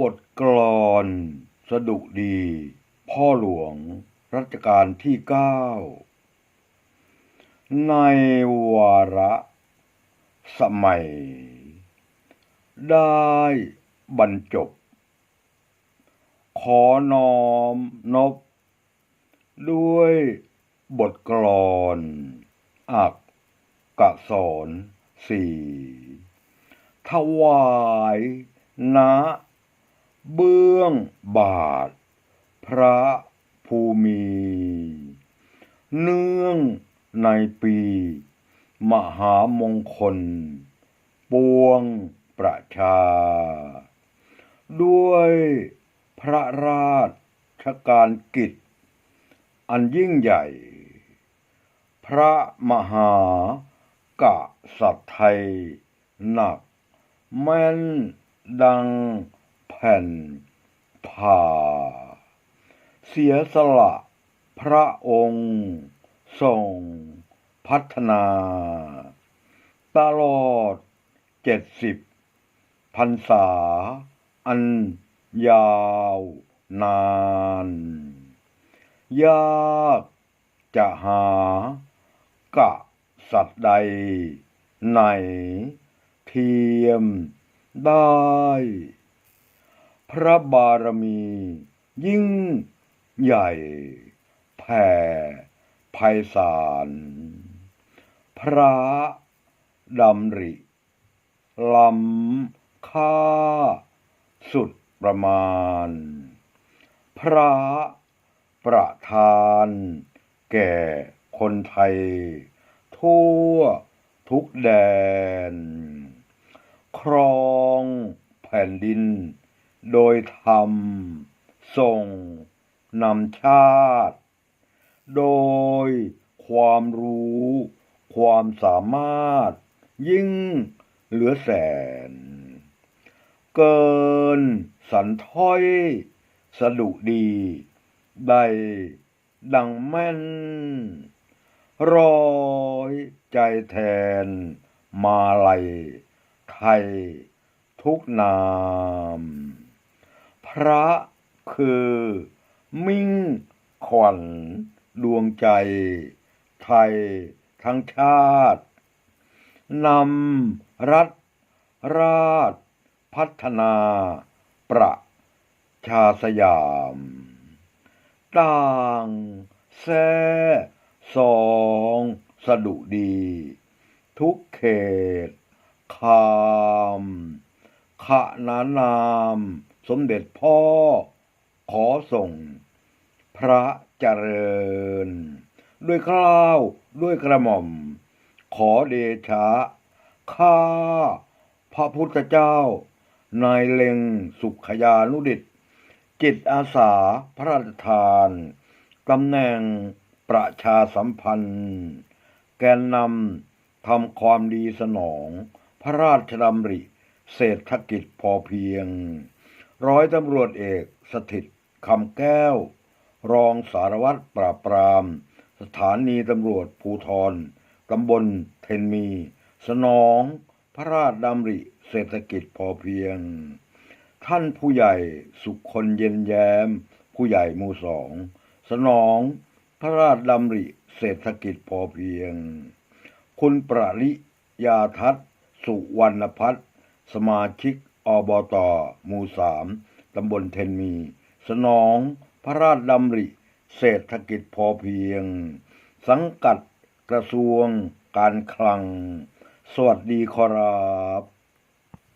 บทกลอนสดุดี พ่อหลวง รัชกาลที่เก้าในวาระสมัย ได้บรรจบ ขอน้อมนบ ด้วยบทกลอนอักกะสอนสี่ถวายนะ เบื้องบาท พระภูมิ เนื่องในปี มหามงคล ปวงประชา ด้วยพระราชการกิจ อันยิ่งใหญ่ พระมหากษัตริย์ไทย หนัก แม่นดัง แผ่นผ่า เสียสละ พระองค์ ทรง พัฒนา ตลอดเจ็ดสิบพรรษา อันยาวนาน ยากจะหากะสัตว์ใดไหนเทียมได้ ระบารมี ยิ่งใหญ่ แผ่ไพศาล พระดำริลำค่า สุดประมาณ พระประธาน แก่คนไทย ทั่วทุกแดน ครองแผ่นดิน โดยธรรมส่งนำชาติ โดยความรู้ ความสามารถ ยิ่งเหลือแสน เกินสันถ้อยสะดุดีได้ดังแม่น รอยใจแทน มาลัยไทยทุกนาม พระคือ มิ่งขวัญดวงใจ ไทยทั้งชาติ นำรัฐ ราช พัฒนา ประชาสยาม ต่างแซ่สองสะดุดี ทุกเขต คามขนานาม สมเด็จพ่อ ขอส่ง พระเจริญ ด้วยกล้าวด้วยกระหม่อม ขอเดชะ ข้า พระพุทธเจ้า นายเล็งสุขยานุดิต จิตอาสาพระราชทานตำแหน่งประชาสัมพันธ์ แกนนำทำความดีสนอง พระราชดำริ เศรษฐกิจพอเพียง ร้อยตำรวจเอกสถิตคำแก้ว รองสารวัตรปราบปราม สถานีตำรวจภูทรตำบลเทนมี สนอง พระราชดำริเศรษฐกิจพอเพียง ท่านผู้ใหญ่สุขคนเย็นแย้ม ผู้ใหญ่หมู่สอง สนอง พระราชดำริเศรษฐกิจพอเพียง คุณประริยาทัศสุวรรณพัฒนสมาชิก อบตหมู่สามตำบลเทนมี สนองพระราชดำริ เศรษฐกิจพอเพียง สังกัดกระทรวงการคลัง สวัสดีครับ